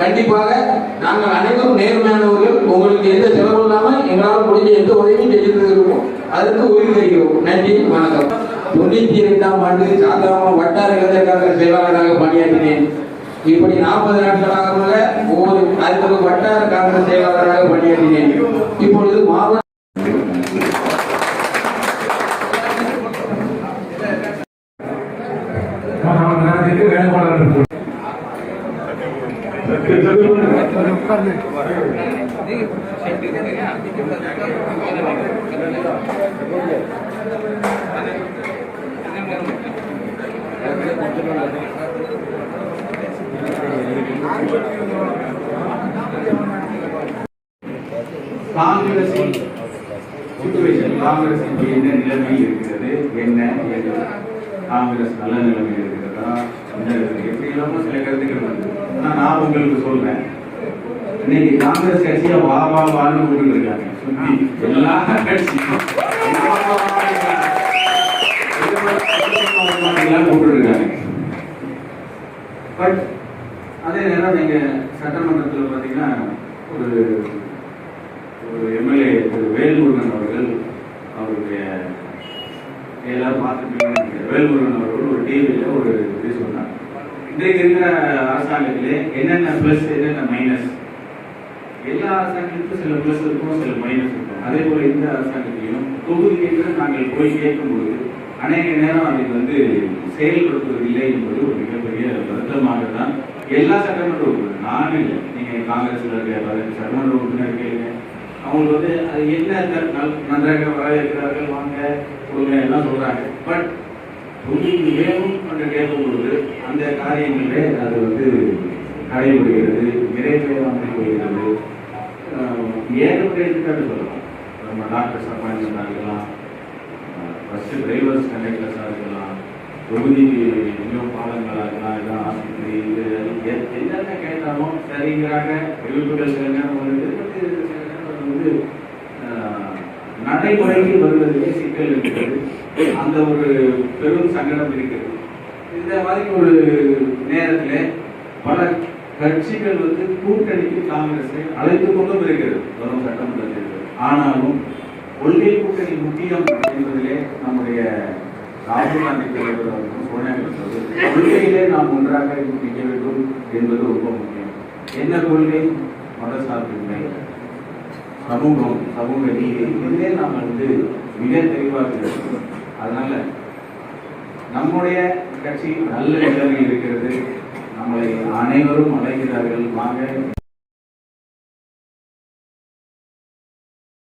கண்டிப்பாக நாங்கள் அனைவரும் நேர்மையானவர்கள். உங்களுக்கு எந்த செலவும் இல்லாமல் எங்களால் முடிஞ்ச எந்த உதவியும் செய்து அதுக்கு அதற்கு உறுதி செய்கிறோம் நன்றி வணக்கம். தொண்ணூத்தி இரண்டாம் ஆண்டு சாதாரண வட்டார இளைஞர் செயலாளராக பணியாற்றினேன். இப்படி நாற்பது நாட்களாக ஒவ்வொரு அதுக்கு வட்டார காங்கிரஸ் செயலாளராக பணியாற்றினேன். இப்பொழுது மாவட்ட நேரத்துக்கு வேலைப்பாளர் காங்கிரசின் சுச்சுவேஷன் என்ன நிலைமை இருக்கிறது? என்ன? ஏது காங்கிரஸ் நல்ல நிலைமையில் இருக்கிறதா? தமிழகத்துக்கு எப்படி இல்லாமல் சில கருத்துக்கள் வந்து நான் உங்களுக்கு சொல்றேன் இன்னைக்கு காங்கிரஸ் கட்சியை வா வா வான்னு கூப்பிட்டு இருக்காங்க. சுத்தி எல்லா கட்சியும். இருக்காங்க. பட் அதே நேரம் நீங்க சட்டமன்றத்தில் பார்த்தீங்கன்னா ஒரு ஒரு எம்எல்ஏ திரு வேல்முருகன் அவர்கள் அவருடைய எல்லாரும் பார்த்துருப்பீங்கன்னு வேல்முருகன் அவர்கள் ஒரு டிவியில் ஒரு இது சொன்னார். இன்றைக்கு இருக்கிற அரசாங்கத்திலே என்னென்ன ப்ளஸ் என்னென்ன மைனஸ் எல்லா அரசாங்கத்துக்கும் சில ப்ளஸ் இருக்கும் சில மைனஸ் இருக்கும். அதே போல இந்த அரசாங்கத்திலையும் தொகுதிகளுக்கு நாங்கள் போய் கேட்கும்போது அநேக நேரம் அதை வந்து செயல்படுத்துவதில்லை என்பது ஒரு மிகப்பெரிய வருத்தமாக தான் எல்லா சட்டமன்ற உறுப்பினர் நானும் இல்லை. நீங்கள் காங்கிரஸ்ல இருக்க பதினெட்டு சட்டமன்ற உறுப்பினர் கேளுங்க. அவங்களுக்கு வந்து அது என்ன நன்றாக வரவேற்கிறார்கள் வாங்க. கொடுங்க எல்லாம் சொல்றாங்க. பட் தொகுதிக்கு வேணும் என்று கேட்கும் பொழுது அந்த காரியங்களிலே அது வந்து நடைபெறுகிறது நிறைவேறாமல் போகிறது ஏகப்பட்ட எடுத்துக்காட்டு சொல்லலாம்? நம்ம டாக்டர்ஸ் அப்பாயின்மெண்ட் ஆகலாம். ஃபர்ஸ்ட் டிரைவர்ஸ் கண்டக்டர்ஸாக இருக்கலாம் தொகுதி இன்னும் பாலங்களாக இருக்கலாம் எல்லாம் ஆஸ்பத்திரி இது என்னென்ன கேட்டாலும் சரிங்கிறாங்க. அறிவிப்புகள் சில நேரம் வருது சில நேரம் வந்து நடைமுறைக்கு வருவது சிக்கல் இருக்கிறது. அந்த ஒரு பெரும் சங்கடம் இருக்கிறது. இந்த மாதிரி ஒரு நேரத்தில் பல கட்சிகள் வந்து கூட்டணிக்கு காங்கிரஸை அழைத்துக் கொண்டும் இருக்கிறது. வரும் சட்டமன்ற தேர்தல். ஆனாலும் கொள்கை கூட்டணி முக்கியம் என்பதிலே நம்முடைய ராகுல் காந்தி தலைவர் அவர்களும் சோனியா காந்தி கொள்கையிலே நாம் ஒன்றாக நிற்க வேண்டும் என்பது ரொம்ப முக்கியம். என்ன கொள்கை? மதசார்பின்மை சமூகம் சமூக நீதி. இதிலே நாம் வந்து மிக தெளிவாக அதனால நம்முடைய கட்சி நல்ல நிலைமை இருக்கிறது. நம்மளை அனைவரும் அழைக்கிறார்கள். வாங்க.